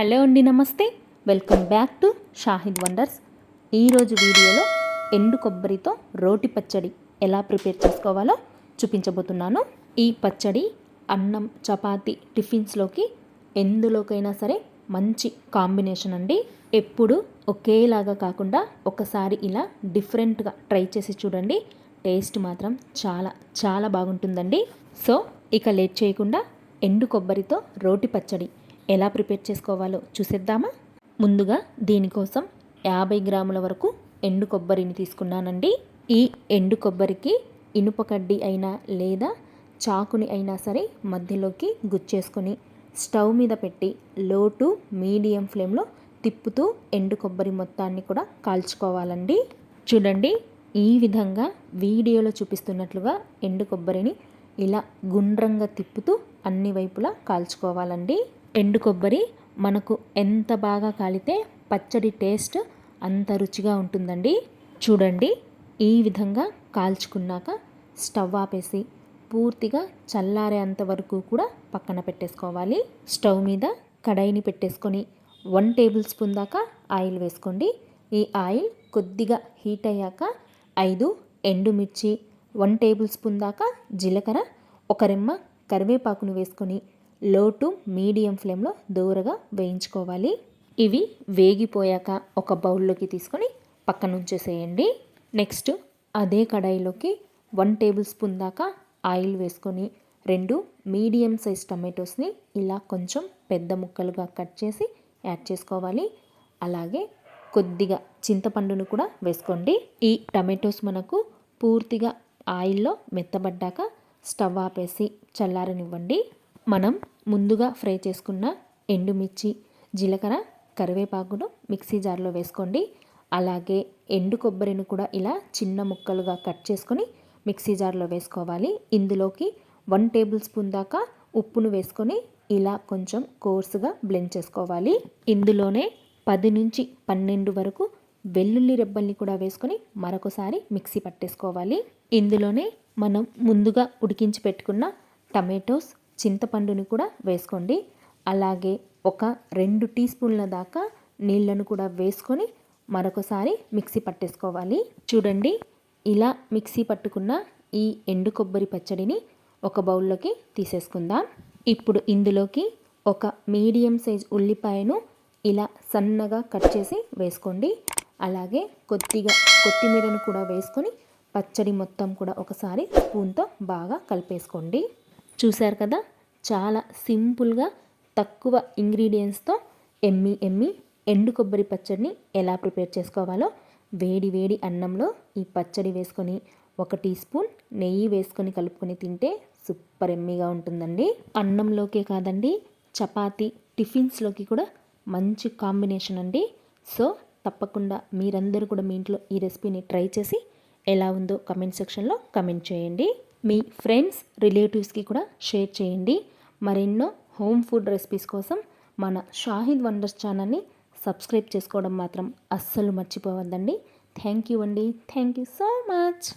Hello అండి నమస్తే. Welcome back to Shahid wonders. ఈరోజు వీడియోలో ఎండు కొబ్బరితో రోటి పచ్చడి ఎలా ప్రిపేర్ చేసుకోవాలో చూపించబోతున్నాను. ఈ పచ్చడి అన్నం చపాతి టిఫిన్స్లోకి ఎందులోకైనా సరే మంచి కాంబినేషన్ అండి. ఎప్పుడు ఒకేలాగా కాకుండా ఒకసారి ఇలా డిఫరెంట్గా ట్రై చేసి చూడండి. టేస్ట్ మాత్రం చాలా చాలా బాగుంటుందండి. సో ఇక లేట్ చేయకుండా ఎండు కొబ్బరితో రోటి పచ్చడి ఎలా ప్రిపేర్ చేసుకోవాలో చూసేద్దామా? ముందుగా దీనికోసం యాభై గ్రాముల వరకు ఎండు కొబ్బరిని తీసుకున్నానండి. ఈ ఎండు కొబ్బరికి ఇనుప కడ్డీ అయినా లేదా చాకుని అయినా సరే మధ్యలోకి గుచ్చేసుకొని స్టవ్ మీద పెట్టి లో టు మీడియం ఫ్లేమ్లో తిప్పుతూ ఎండు కొబ్బరి మొత్తాన్ని కూడా కాల్చుకోవాలండి. చూడండి ఈ విధంగా వీడియోలో చూపిస్తున్నట్లుగా ఎండు కొబ్బరిని ఇలా గుండ్రంగా తిప్పుతూ అన్ని వైపులా కాల్చుకోవాలండి. ఎండు కొబ్బరి మనకు ఎంత బాగా కాలితే పచ్చడి టేస్ట్ అంత రుచిగా ఉంటుందండి. చూడండి ఈ విధంగా కాల్చుకున్నాక స్టవ్ ఆపేసి పూర్తిగా చల్లారేంత వరకు కూడా పక్కన పెట్టేసుకోవాలి. స్టవ్ మీద కడాయిని పెట్టేసుకొని వన్ టేబుల్ స్పూన్ దాకా ఆయిల్ వేసుకోండి. ఈ ఆయిల్ కొద్దిగా హీట్ అయ్యాక ఐదు ఎండుమిర్చి వన్ టేబుల్ స్పూన్ దాకా జీలకర్ర ఒక రెమ్మ కరివేపాకును వేసుకొని లో టు మీడియం ఫ్లేమ్లో దూరగా వేయించుకోవాలి. ఇవి వేగిపోయాక ఒక బౌల్లోకి తీసుకొని పక్కన ఉంచేసేయండి. నెక్స్ట్ అదే కడాయిలోకి వన్ టేబుల్ స్పూన్ దాకా ఆయిల్ వేసుకొని రెండు మీడియం సైజ్ టమాటోస్ని ఇలా కొంచెం పెద్ద ముక్కలుగా కట్ చేసి యాడ్ చేసుకోవాలి. అలాగే కొద్దిగా చింతపండును కూడా వేసుకోండి. ఈ టమాటోస్ మనకు పూర్తిగా ఆయిల్లో మెత్తబడ్డాక స్టవ్ ఆపేసి చల్లారనివ్వండి. మనం ముందుగా ఫ్రై చేసుకున్న ఎండుమిర్చి జీలకర్ర కరివేపాకును మిక్సీ జార్లో వేసుకోండి. అలాగే ఎండు కొబ్బరిని కూడా ఇలా చిన్న ముక్కలుగా కట్ చేసుకొని మిక్సీ జార్లో వేసుకోవాలి. ఇందులోకి వన్ టేబుల్ స్పూన్ దాకా ఉప్పును వేసుకొని ఇలా కొంచెం కోర్సుగా బ్లెండ్ చేసుకోవాలి. ఇందులోనే పది నుంచి పన్నెండు వరకు వెల్లుల్లి రెబ్బల్ని కూడా వేసుకొని మరొకసారి మిక్సీ పట్టేసుకోవాలి. ఇందులోనే మనం ముందుగా ఉడికించి పెట్టుకున్న టమాటోస్ చింతపండుని కూడా వేసుకోండి. అలాగే ఒక రెండు టీ స్పూన్ల దాకా నీళ్ళను కూడా వేసుకొని మరొకసారి మిక్సీ పట్టేసుకోవాలి. చూడండి ఇలా మిక్సీ పట్టుకున్న ఈ ఎండు కొబ్బరి పచ్చడిని ఒక బౌల్లోకి తీసేసుకుందాం. ఇప్పుడు ఇందులోకి ఒక మీడియం సైజ్ ఉల్లిపాయను ఇలా సన్నగా కట్ చేసి వేసుకోండి. అలాగే కొద్దిగా కొత్తిమీరను కూడా వేసుకొని పచ్చడి మొత్తం కూడా ఒకసారి స్పూన్తో బాగా కలిపేసుకోండి. చూశారు కదా? చాలా సింపుల్గా తక్కువ ఇంగ్రీడియంట్స్తో ఎమ్మి ఎమ్మి ఎండు కొబ్బరి పచ్చడిని ఎలా ప్రిపేర్ చేసుకోవాలో వేడి వేడి అన్నంలో ఈ పచ్చడి వేసుకొని ఒక టీ స్పూన్ నెయ్యి వేసుకొని కలుపుకొని తింటే సూపర్ ఎమ్మీగా ఉంటుందండి. అన్నంలోకే కాదండి చపాతి టిఫిన్స్లోకి కూడా మంచి కాంబినేషన్ అండి. సో తప్పకుండా మీరందరూ కూడా మీ ఇంట్లో ఈ రెసిపీని ట్రై చేసి ఎలా ఉందో కమెంట్ సెక్షన్లో కమెంట్ చేయండి. మీ ఫ్రెండ్స్ రిలేటివ్స్కి కూడా షేర్ చేయండి. మరెన్నో హోమ్ ఫుడ్ రెసిపీస్ కోసం మన షాహిద్ వండర్స్ ఛానల్ని సబ్స్క్రైబ్ చేసుకోవడం మాత్రం అస్సలు మర్చిపోవద్దండి. థ్యాంక్ యూ అండి. Thank you so much.